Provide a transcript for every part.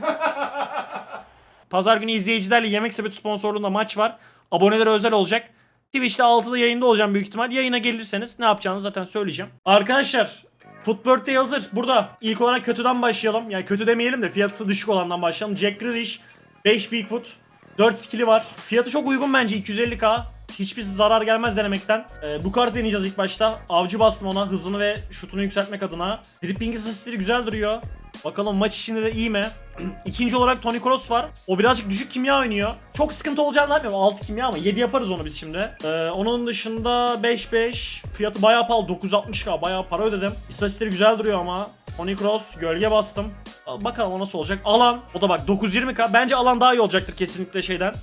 Pazar günü izleyicilerle Yemek Sepeti sponsorluğunda maç var. Abonelere özel olacak. Twitch'te 6'da yayında olacağım büyük ihtimal. Yayına gelirseniz ne yapacağınızı zaten söyleyeceğim. Arkadaşlar Footbird hazır. Burada ilk olarak kötüden başlayalım. Yani kötü demeyelim de fiyatı düşük olandan başlayalım. Jack Grealish 5 weak foot 4 skill'i var. Fiyatı çok uygun bence 250k. Hiçbir zarar gelmez denemekten. Ee, bu kartı deneyeceğiz ilk başta. Avcı bastım ona hızını ve şutunu yükseltmek adına. Dripping asistleri güzel duruyor. Bakalım maç içinde de iyi mi? İkinci olarak Tony Kroos var. O birazcık düşük kimya oynuyor. Çok sıkıntı olacağını zannetmiyorum. 6 kimya ama 7 yaparız onu biz şimdi. Ee, onun dışında 5-5. Fiyatı bayağı pahalı. 960k bayağı para ödedim. İstatistikleri güzel duruyor ama. Tony Kroos gölge bastım. Bakalım o nasıl olacak. Alan. O da bak 920k. Bence alan daha iyi olacaktır kesinlikle şeyden.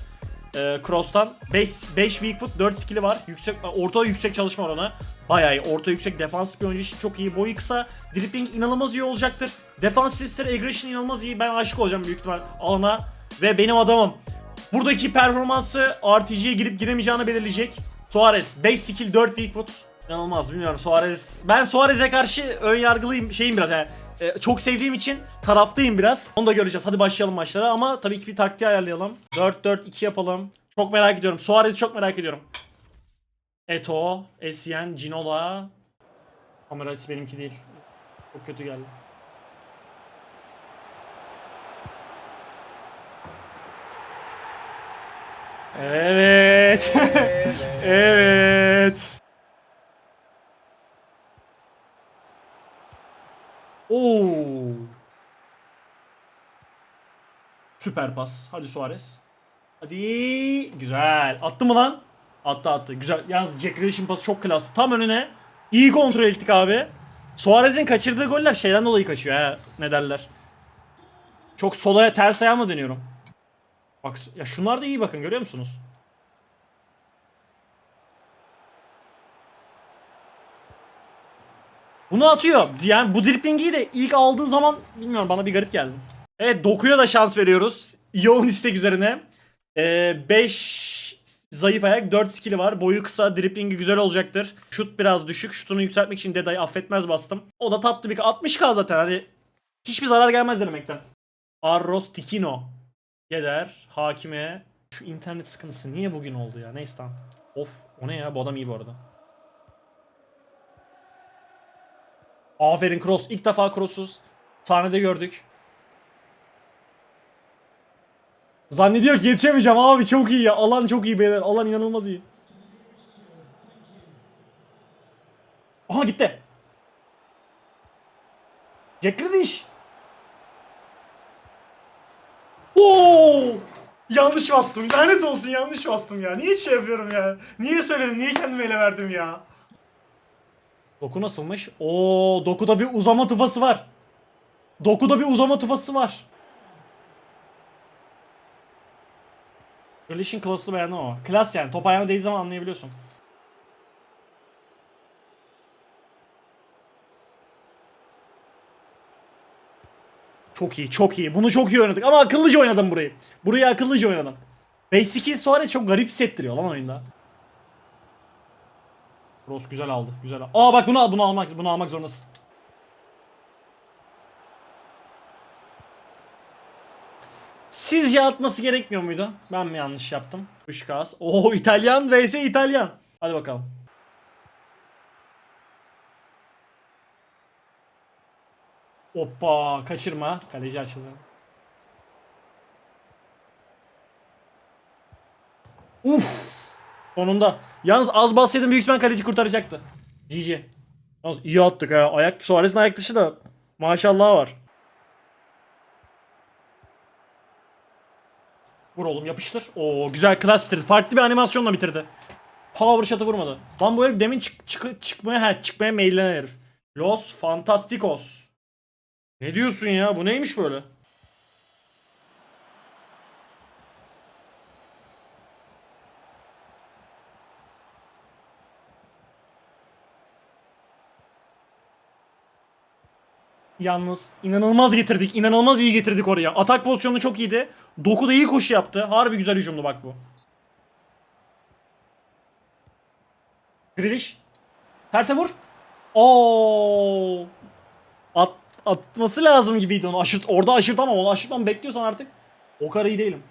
E, Cross'tan 5 5 weak foot 4 skill'i var. Yüksek orta yüksek çalışma oranı. Bayağı iyi. Orta yüksek defansif bir oyuncu için çok iyi. Boyu kısa. Dripping inanılmaz iyi olacaktır. Defans sisteri aggression inanılmaz iyi. Ben aşık olacağım büyük ihtimal alana. Ve benim adamım. Buradaki performansı RTG'ye girip giremeyeceğini belirleyecek. Suarez 5 skill 4 weak foot. İnanılmaz bilmiyorum Suarez. Ben Suarez'e karşı ön yargılıyım şeyim biraz yani. E, çok sevdiğim için taraftayım biraz. Onu da göreceğiz. Hadi başlayalım maçlara ama tabii ki bir taktiği ayarlayalım. 4-4-2 yapalım. Çok merak ediyorum. Suarez'i çok merak ediyorum. Eto, Essien, Ginola. Kamera açısı benimki değil. Çok kötü geldi. Evet. evet. Oo. Süper pas. Hadi Suarez. Hadi. Güzel. Attı mı lan? Attı attı. Güzel. Yalnız Jack Grealish'in pası çok klas. Tam önüne. İyi kontrol ettik abi. Suarez'in kaçırdığı goller şeyden dolayı kaçıyor ha. Ne derler. Çok solaya ters ayağımla dönüyorum. Bak ya şunlar da iyi bakın görüyor musunuz? Bunu atıyor. Yani bu driplingi de ilk aldığı zaman bilmiyorum bana bir garip geldi. Evet Doku'ya da şans veriyoruz. Yoğun istek üzerine. 5 zayıf ayak 4 skill'i var. Boyu kısa, driplingi güzel olacaktır. Şut biraz düşük. Şutunu yükseltmek için Deda'yı affetmez bastım. O da tatlı bir 60k zaten hani hiçbir zarar gelmez denemekten. Arros Tikino. Geder, Hakime. Şu internet sıkıntısı niye bugün oldu ya? Neyse tamam. Of o ne ya? Bu adam iyi bu arada. Aferin Cross. İlk defa Cross'uz. Sahnede gördük. Zannediyor ki yetişemeyeceğim abi çok iyi ya. Alan çok iyi beyler. Alan inanılmaz iyi. Aha gitti. Jack Grealish. Oo! Yanlış bastım. Lanet olsun yanlış bastım ya. Niye şey yapıyorum ya? Niye söyledim? Niye kendime ele verdim ya? Doku nasılmış? Oo, Doku'da bir uzama tufası var. Doku'da bir uzama tufası var. Grealish'in klasını beğendim ama. Klas yani. Top ayağına değdiği zaman anlayabiliyorsun. Çok iyi, çok iyi. Bunu çok iyi oynadık ama akıllıca oynadım burayı. Burayı akıllıca oynadım. Basic Suarez çok garip hissettiriyor lan oyunda. Ross güzel aldı. Güzel. aldı. Aa bak bunu al, bunu almak bunu almak zorundasın. Sizce atması gerekmiyor muydu? Ben mi yanlış yaptım? Kuşkas. Oo İtalyan vs İtalyan. Hadi bakalım. Hoppa kaçırma. Kaleci açıldı. Uf. Sonunda. Yalnız az bassaydım büyük ihtimal kaleci kurtaracaktı. GG. Yalnız iyi attık ha. Ayak Suarez'in ayak dışı da maşallah var. Vur oğlum yapıştır. Oo güzel klas bitirdi. Farklı bir animasyonla bitirdi. Power shot'ı vurmadı. Lan bu herif demin çık çık çıkmaya ha çıkmaya meyillenen herif. Los Fantasticos. Ne diyorsun ya? Bu neymiş böyle? Yalnız inanılmaz getirdik. inanılmaz iyi getirdik oraya. Atak pozisyonu çok iyiydi. Doku da iyi koşu yaptı. Harbi güzel hücumdu bak bu. Grealish. Terse vur. Oo. At, Atması lazım gibiydi onu. Aşırt, orada aşırtamam. Onu aşırtmam bekliyorsan artık o kadar iyi değilim.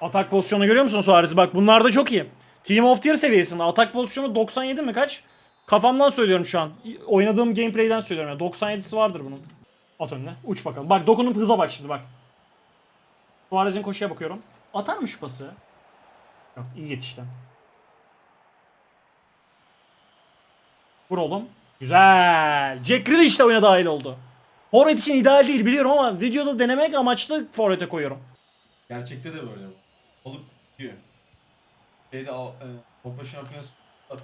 Atak pozisyonu görüyor musun Suarez? Bak bunlar da çok iyi. Team of Tier seviyesinde. Atak pozisyonu 97 mi kaç? Kafamdan söylüyorum şu an. Oynadığım gameplay'den söylüyorum. Yani 97'si vardır bunun. At önüne. Uç bakalım. Bak dokunup hıza bak şimdi bak. Suarez'in koşuya bakıyorum. Atar mı şu pası? Yok iyi yetişti. Vur oğlum. Güzel. Jack Grealish de oyuna dahil oldu. Forvet için ideal değil biliyorum ama videoda denemek amaçlı forvete koyuyorum. Gerçekte de böyle. Olup gidiyor. Şeyde al- e, Avrupa Şampiyonası hatta.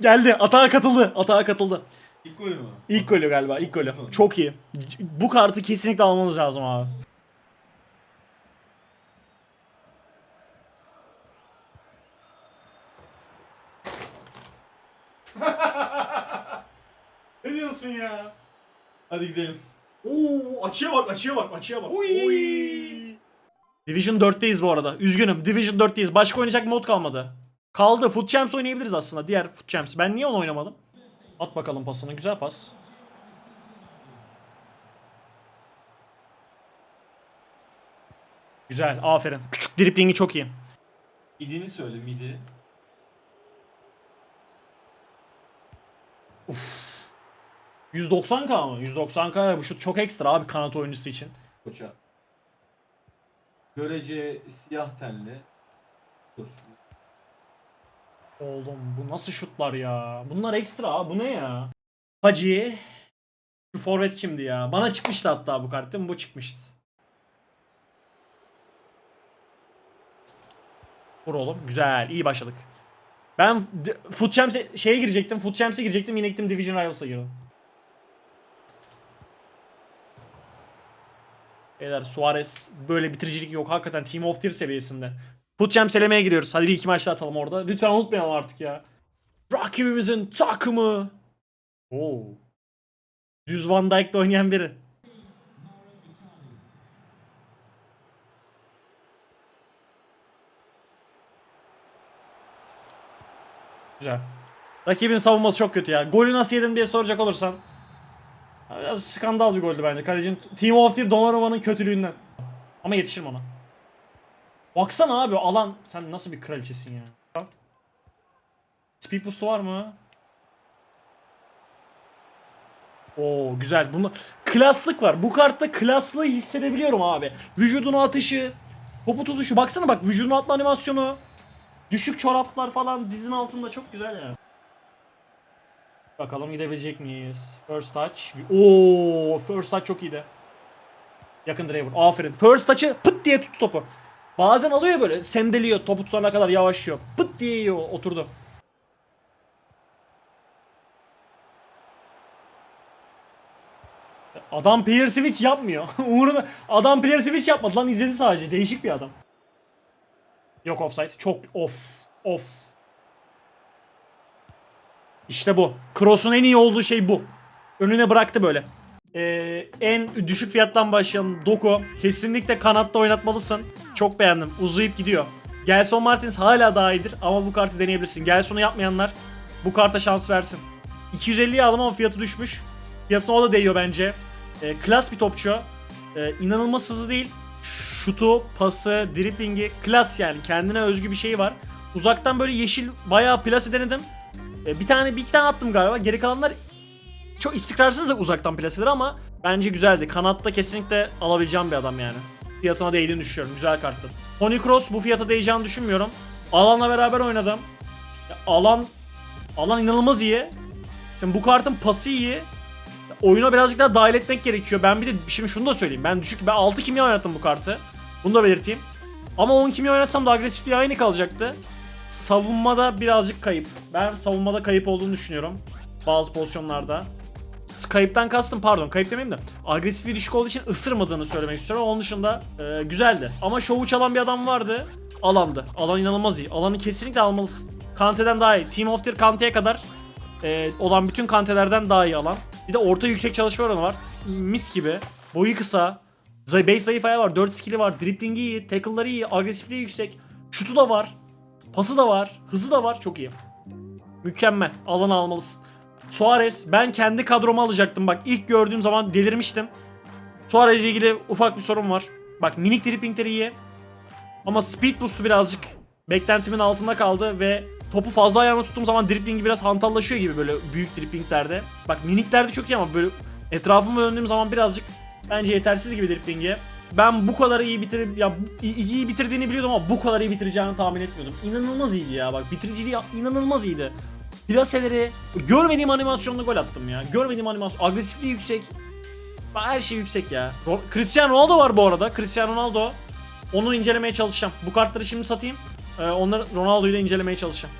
Geldi. Atağa katıldı. Atağa katıldı. İlk golü mü? İlk golü galiba. ilk golü. Çok iyi. Çok iyi. C- Bu kartı kesinlikle almanız lazım abi. ne diyorsun ya? Hadi gidelim. Oo, açıya bak, açıya bak, açıya bak. Division 4'teyiz bu arada. Üzgünüm. Division 4'teyiz. Başka oynayacak mod kalmadı. Kaldı. Foot Champs oynayabiliriz aslında. Diğer Foot Champs. Ben niye onu oynamadım? At bakalım pasını. Güzel pas. Güzel. Aferin. Küçük driplingi çok iyi. Midini söyle midi. 190k mı? 190k bu şut çok ekstra abi kanat oyuncusu için. Koça. Görece siyah tenli. Dur. Oğlum bu nasıl şutlar ya? Bunlar ekstra abi. Bu ne ya? Hacı. Şu forvet kimdi ya? Bana çıkmıştı hatta bu kart değil mi? Bu çıkmıştı. Vur oğlum. Güzel. iyi başladık. Ben Foot Champs'e şeye girecektim. Foot Champs'e girecektim. Yine gittim Division Rivals'a girdim. Beyler Suarez böyle bitiricilik yok. Hakikaten Team of Tier seviyesinde. Foot Champs elemeye giriyoruz. Hadi bir iki maç daha atalım orada. Lütfen unutmayalım artık ya. Rakibimizin takımı. Oo. Düz Van Dijk'le oynayan biri. Güzel. Rakibin savunması çok kötü ya. Golü nasıl yedin diye soracak olursan. Biraz skandal bir goldü bence. Kalecinin Team of Tier Donnarumma'nın kötülüğünden. Ama yetişirim ona. Baksana abi alan. Sen nasıl bir kraliçesin ya. Speed boost'u var mı? Oo güzel. Bunu klaslık var. Bu kartta klaslığı hissedebiliyorum abi. Vücudun atışı, topu tutuşu. Baksana bak vücudun atma animasyonu. Düşük çoraplar falan dizin altında çok güzel ya. Bakalım gidebilecek miyiz? First touch. Oo, first touch çok iyiydi. Yakın driver. Aferin. First touch'ı pıt diye tuttu topu. Bazen alıyor böyle sendeliyor topu tutana kadar yavaşlıyor. Pıt diye yiyor oturdu. Adam player switch yapmıyor. Uğruna adam player switch yapmadı lan izledi sadece. Değişik bir adam. Yok offside. Çok off. Off. İşte bu. Cross'un en iyi olduğu şey bu. Önüne bıraktı böyle. Ee, en düşük fiyattan başlayalım. Doku. Kesinlikle kanatta oynatmalısın. Çok beğendim. Uzayıp gidiyor. Gelson Martins hala daha iyidir ama bu kartı deneyebilirsin. Gelson'u yapmayanlar bu karta şans versin. 250'ye aldım ama fiyatı düşmüş. Fiyatına o da değiyor bence. Ee, klas bir topçu. Ee, inanılmaz hızlı değil. Şutu, pası, driblingi klas yani. Kendine özgü bir şey var. Uzaktan böyle yeşil bayağı plase denedim. Ee, bir tane bir iki tane attım galiba. Geri kalanlar çok istikrarsız da uzaktan plaseler ama bence güzeldi. Kanatta kesinlikle alabileceğim bir adam yani. Fiyatına değdiğini düşünüyorum. Güzel karttı. Tony Kroos bu fiyata değeceğini düşünmüyorum. Alan'la beraber oynadım. Ya, Alan Alan inanılmaz iyi. Şimdi bu kartın pası iyi. Oyuna birazcık daha dahil etmek gerekiyor. Ben bir de şimdi şunu da söyleyeyim. Ben düşük ben 6 kimya oynattım bu kartı. Bunu da belirteyim. Ama 10 kimya oynatsam da agresifliği aynı kalacaktı. Savunmada birazcık kayıp. Ben savunmada kayıp olduğunu düşünüyorum. Bazı pozisyonlarda. Kayıptan kastım pardon kayıp demeyeyim de agresifliği düşük olduğu için ısırmadığını söylemek istiyorum. Onun dışında e, güzeldi. Ama şovu çalan bir adam vardı. Alandı. Alan inanılmaz iyi. Alanı kesinlikle almalısın. Kante'den daha iyi. Team of Tier Kante'ye kadar e, olan bütün kantelerden daha iyi alan. Bir de orta yüksek çalışma oranı var. Mis gibi. Boyu kısa. Base zayıf ayağı var. 4 skill'i var. Driblingi iyi. Tackle'ları iyi. Agresifliği yüksek. Şutu da var. Pası da var. Hızı da var. Çok iyi. Mükemmel. Alanı almalısın. Suarez ben kendi kadromu alacaktım. Bak ilk gördüğüm zaman delirmiştim. Suarez ile ilgili ufak bir sorun var. Bak minik driplingleri iyi. Ama speed boost'u birazcık beklentimin altında kaldı ve topu fazla ayağıma tuttuğum zaman driplingi biraz hantallaşıyor gibi böyle büyük driplinglerde. Bak miniklerde çok iyi ama böyle etrafıma döndüğüm zaman birazcık bence yetersiz gibi driplingi. Ben bu kadar iyi bitir ya iyi, bitirdiğini biliyordum ama bu kadar iyi bitireceğini tahmin etmiyordum. İnanılmaz iyiydi ya bak bitiriciliği inanılmaz iyiydi. Plaseleri görmediğim animasyonla gol attım ya. Görmediğim animasyon agresifliği yüksek. Her şey yüksek ya. Cristiano Ronaldo var bu arada. Cristiano Ronaldo. Onu incelemeye çalışacağım. Bu kartları şimdi satayım. Ee, onları Ronaldo ile incelemeye çalışacağım.